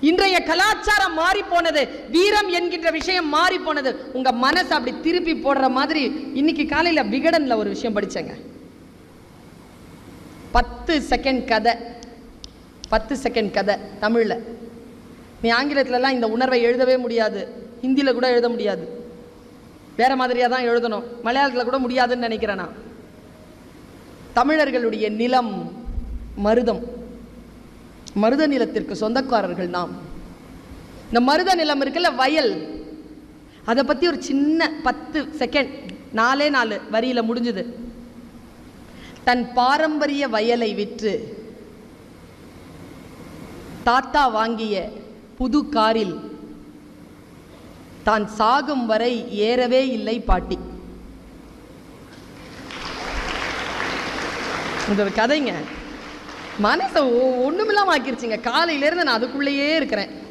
இன்றைய கலாச்சாரம் மாறி போனது வீரம் என்கின்ற விஷயம் மாறி போனது. உங்க மனசு அப்படி திருப்பி போடுற மாதிரி இன்னைக்கு காலையில விகடன்ல ஒரு விஷயம் படிச்சேங்க. பத்து செகண்ட் கதை. பத்து செகண்ட் கதை தமிழ்ல. நீ ஆங்கிலத்துலலாம் இந்த உணர்வை எழுதவே முடியாது. ஹிந்தியில் கூட எழுத முடியாது. வேற மாதிரியாக தான் எழுதணும். மலையாளத்தில் கூட முடியாதுன்னு நினைக்கிறேன் நான். தமிழர்களுடைய நிலம் மருதம். மருத நிலத்திற்கு சொந்தக்காரர்கள் நாம். இந்த மருத நிலம் இருக்குல்ல வயல். அதை பற்றி ஒரு சின்ன பத்து செகண்ட் நாலே நாலு வரியில் முடிஞ்சுது. தன் பாரம்பரிய வயலை விற்று தாத்தா வாங்கிய புது காரில் தான் சாகும் வரை ஏறவே இல்லை பாட்டி. இந்த ஒரு கதைங்க. மனசை ஒன்றுமில்லாம ஆக்கிருச்சிங்க. காலையிலேருந்து நான் அதுக்குள்ளேயே இருக்கிறேன்.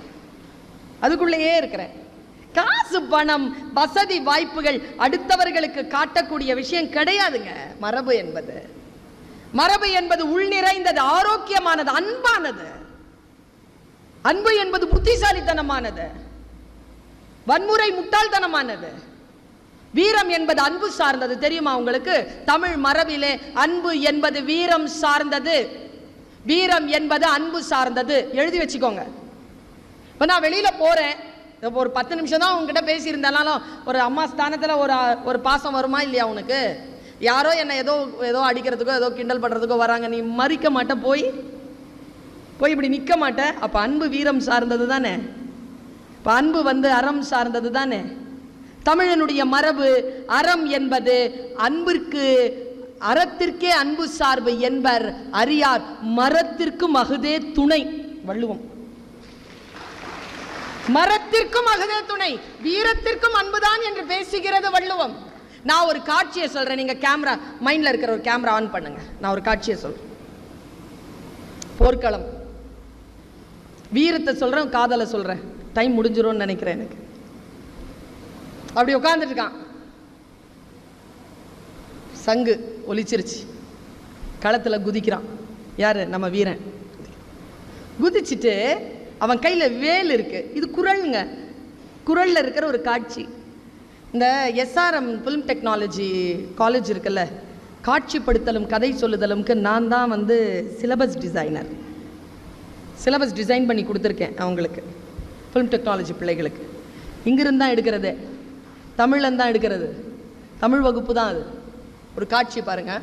அதுக்குள்ளேயே இருக்கிறேன். காசு பணம் வசதி வாய்ப்புகள் அடுத்தவர்களுக்கு காட்டக்கூடிய விஷயம் கிடையாதுங்க. மரபு என்பது. மரபு என்பது உள் நிறைந்தது ஆரோக்கியமானது அன்பானது. அன்பு என்பது புத்திசாலித்தனமானது. வன்முறை முட்டாள்தனமானது. வீரம் என்பது அன்பு சார்ந்தது. தெரியுமா உங்களுக்கு? தமிழ் மரபிலே அன்பு என்பது வீரம் சார்ந்தது. வீரம் என்பது அன்பு சார்ந்தது. எழுதி வச்சுக்கோங்க. இப்போ நான் வெளியில் போகிறேன் இப்போ ஒரு பத்து நிமிஷம் தான் உங்ககிட்ட பேசியிருந்தாலும் ஒரு அம்மா ஸ்தானத்தில் ஒரு ஒரு பாசம் வருமா இல்லையா உனக்கு? யாரோ என்னை ஏதோ ஏதோ அடிக்கிறதுக்கோ ஏதோ கிண்டல் பண்ணுறதுக்கோ வராங்க. நீ மறிக்க மாட்ட போய். போய் இப்படி நிற்க மாட்ட. அப்போ அன்பு வீரம் சார்ந்தது தானே? இப்போ அன்பு வந்து அறம் சார்ந்தது தானே? தமிழனுடைய மரபு அறம் என்பது அன்பிற்கு அறத்திற்கே அன்பு சார்பு என்பர் அறியார் மரத்திற்கும் அகுதே துணை. வள்ளுவம். மரத்திற்கும் அகுதே துணை வீரத்திற்கும் அன்புதான் என்று பேசுகிறது வள்ளுவம். நான் ஒரு காட்சியை சொல்றேன். நீங்க கேமரா மைண்ட்ல இருக்கிற ஒரு கேமரா ஆன் பண்ணுங்க. நான் ஒரு காட்சியை சொல்றேன். போர்க்களம். வீரத்தை சொல்றேன் காதலை சொல்றேன். டைம் முடிஞ்சிரும்னு நினைக்கிறேன் எனக்கு. அப்படி உட்கார்ந்துட்டு இருக்கான். சங்கு. ஒலிச்சிருச்சு. களத்தில் குதிக்கிறான். யார்? நம்ம வீரன். குதிச்சுட்டு அவன் கையில் வேல் இருக்குது இது குரல்ங்க. குரலில் இருக்கிற ஒரு காட்சி. இந்த எஸ்ஆர்எம் ஃபிலிம் டெக்னாலஜி காலேஜ் இருக்குல்ல காட்சிப்படுத்தலும் கதை சொல்லுதலும்க்கு நான் தான் வந்து சிலபஸ் டிசைனர் சிலபஸ் டிசைன் பண்ணி கொடுத்துருக்கேன் அவங்களுக்கு. ஃபிலிம் டெக்னாலஜி பிள்ளைகளுக்கு. இங்கிருந்து தான் எடுக்கிறது. தமிழ்லேருந்து தான் எடுக்கிறது. தமிழ் வகுப்பு தான் அது. ஒரு காட்சி பாருங்க.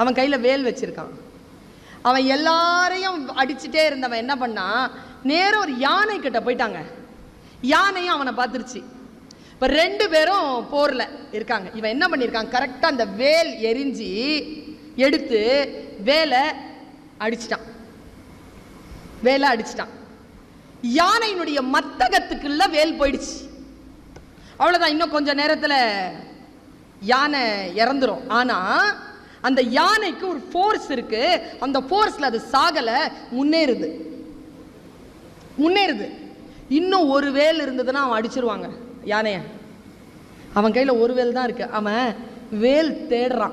அவன் கையில் வேல் வச்சிருக்கான். அவன் எல்லாரையும் அடிச்சுட்டே இருந்தவன் என்ன பண்ணான் நேரம் ஒரு யானை கிட்ட போயிட்டாங்க. யானையும் அவனை பார்த்துருச்சு. இப்போ ரெண்டு பேரும் போரில் இருக்காங்க. இவன் என்ன பண்ணியிருக்கான் கரெக்டாக அந்த வேல் எரிஞ்சு எடுத்து வேலை அடிச்சிட்டான். வேலை அடிச்சிட்டான். யானையினுடைய மத்தகத்துக்குள்ள வேல் போயிடுச்சு. அவ்வளோதான் இன்னும் கொஞ்சம் நேரத்தில் யானை இறந்துரும். ஆனால் அந்த யானைக்கு ஒரு ஃபோர்ஸ் இருக்கு. அந்த ஃபோர்ஸில் அது சாகலை முன்னேறுது. முன்னேறுது. இன்னும் ஒரு வேல் இருந்ததுன்னா அவன் அடிச்சிருவாங்க யானைய. அவன் கையில் ஒரு வேல் தான் இருக்கு. அவன் வேல் தேடுறான்.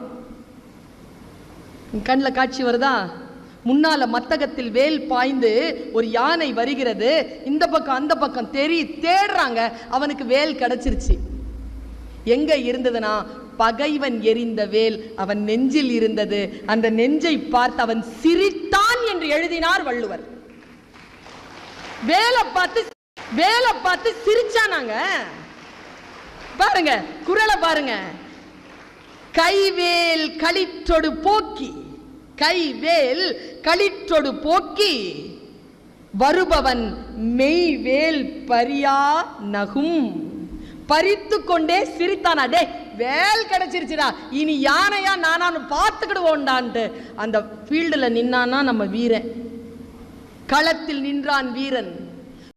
கண்ணில் காட்சி வருதா? முன்னால மத்தகத்தில் வேல் பாய்ந்து ஒரு யானை வருகிறது. இந்த பக்கம் அந்த பக்கம் தெரி தேடுறாங்க. அவனுக்கு வேல் கிடைச்சிருச்சு. எங்க இருந்ததுன்னா பகைவன் எரிந்த வேல் அவன் நெஞ்சில் இருந்தது. அந்த நெஞ்சை பார்த்து அவன் சிரித்தான் என்று எழுதினார் வள்ளுவர். வேலை பார்த்து வேலை பார்த்து சிரிச்சானாங்க பாருங்க குரலை பாருங்க. கைவேல் களிற்றொடு போக்கி கைவேல் களிற்றொடு போக்கி வருபவன் மெய்வேல் பரியா நகும். பறித்து கொண்டே சிரித்தானா டே வேல் கிடைச்சிருச்சுடா. இனி யானையா நானான்னு பார்த்துக்கிடுவோண்டான்ட்டு அந்த ஃபீல்டில் நின்னான்னா நம்ம வீரன். களத்தில் நின்றான் வீரன்.